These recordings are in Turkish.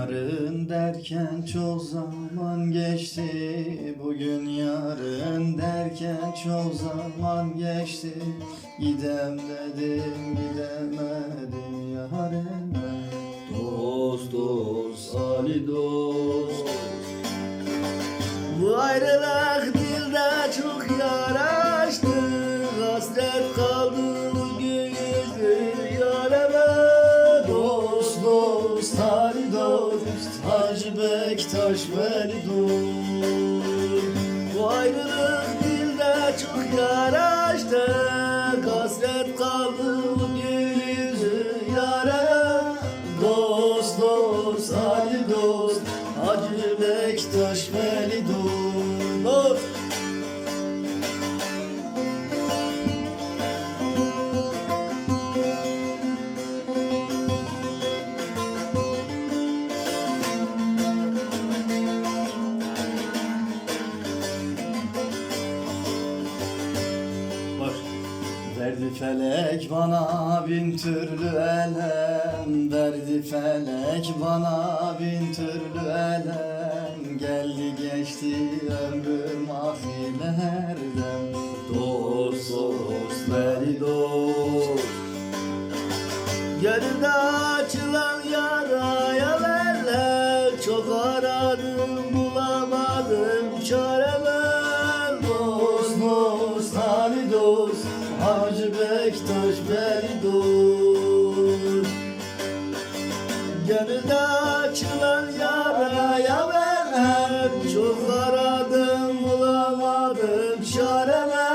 yarın derken çok zaman geçti. Bugün yarın derken çok zaman geçti. Gidem dedim gidemedim yarime Dost dost Ali dost. Bu ayrılık dilde çok yaraştı Bektaş veli dost Bu ayrılık dilde çok yaraştı Hasret kaldı gün yüzü yareme Dost dost Ali dost Hacı Bektaş veli Verdi felek bana bin türlü elem. Verdi felek bana bin türlü elem. Geldi geçti ömrüm afilerden Dost dost veri dost. Gönlümde açılan yaraya verler. Çok aradım bulamadım çareme Bektaş beni dost Gönlümde açılan yaraya verler Çok aradım bulamadım. Çareme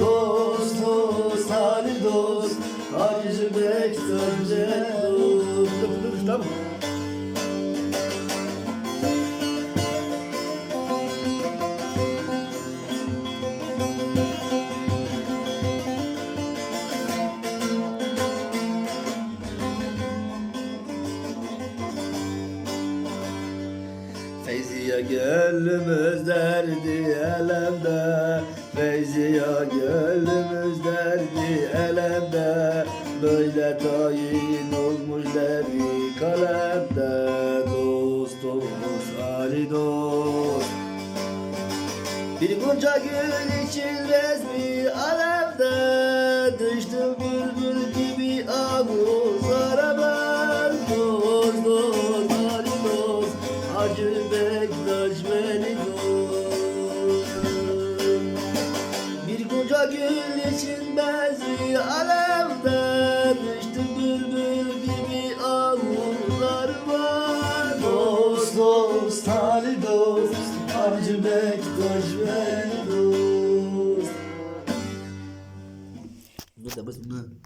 Dost dost Ali dost. Hacı Bektaş beni Tamam Feyziye gönlümüz derdi elemde. Feyziye gönlümüz derdi elemde. Böyle tayin olmuş derdi kalemde. Dost dost Ali dost. Bir gonca gül için resmi alemde. Düştüm gibi Dost Bir koca gül için benzi alemde Düştüm bülbül gibi ağuzlar var Dost dost Ali dost Hacı Bektaş beni dost Bu da bu.